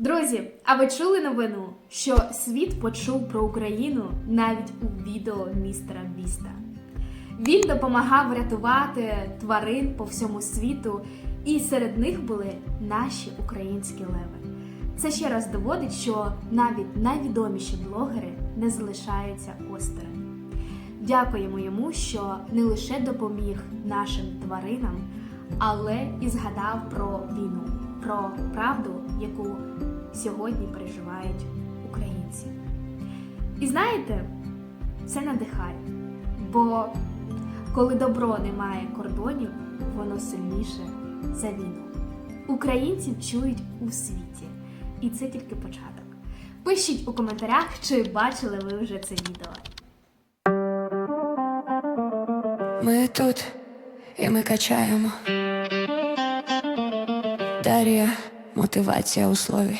Друзі, а ви чули новину, що світ почув про Україну навіть у відео містера Біста? Він допомагав рятувати тварин по всьому світу, і серед них були наші українські леви. Це ще раз доводить, що навіть найвідоміші блогери не залишаються осторонь. Дякуємо йому, що не лише допоміг нашим тваринам, але і згадав про війну, про правду, яку сьогодні переживають українці. І знаєте, це надихає, бо коли добро не має кордонів, воно сильніше за війну. Українців чують у світі, і це тільки початок. Пишіть у коментарях, чи бачили ви вже це відео. Ми тут і ми качаємо. Дар'я, мотивація у слові.